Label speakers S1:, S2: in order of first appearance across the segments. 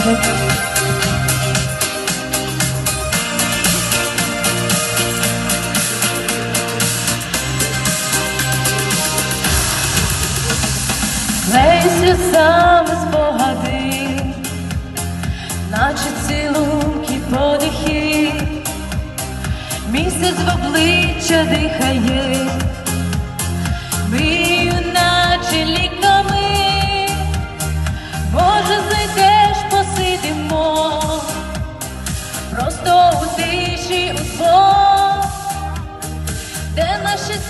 S1: Весь сльозами спогади, наче цілунки подихи, місяць в обличчя дихає,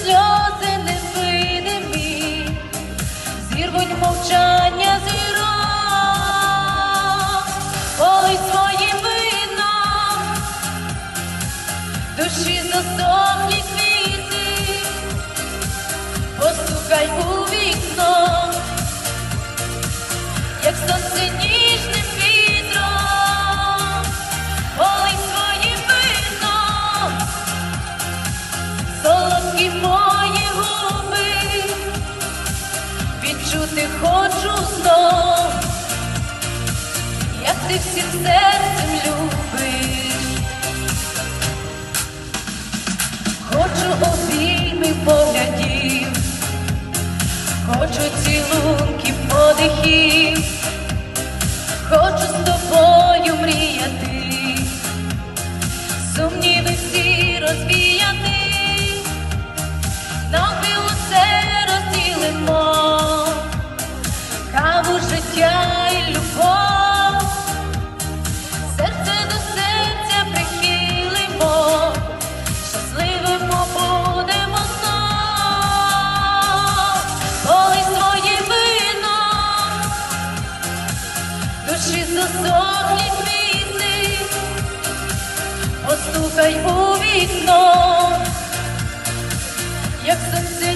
S1: сльози невидимі. Зірвуть мовчання зірок, коли своїм вином, душі засохлі відчути хочу знов, як ти всім серцем любиш, хочу обійми поглядів, хочу цілунків подихів, хочу з тобою душі засохлі квіти, постукай у вікно як сонце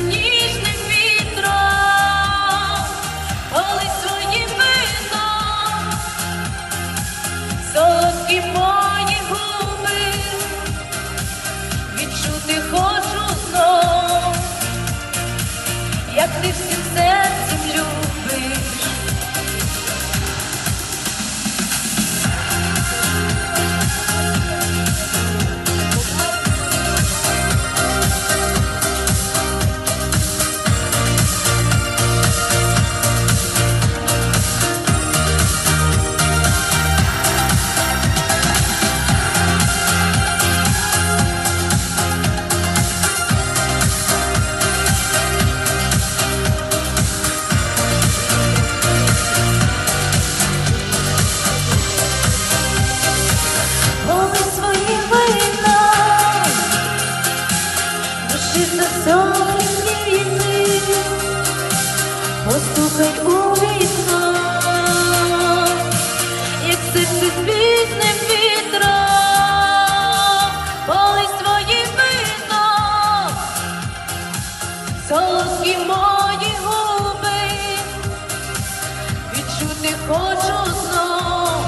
S1: мої губи, відчути хочу знов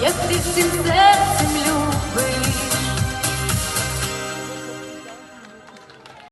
S1: як ти всім серцем любиш.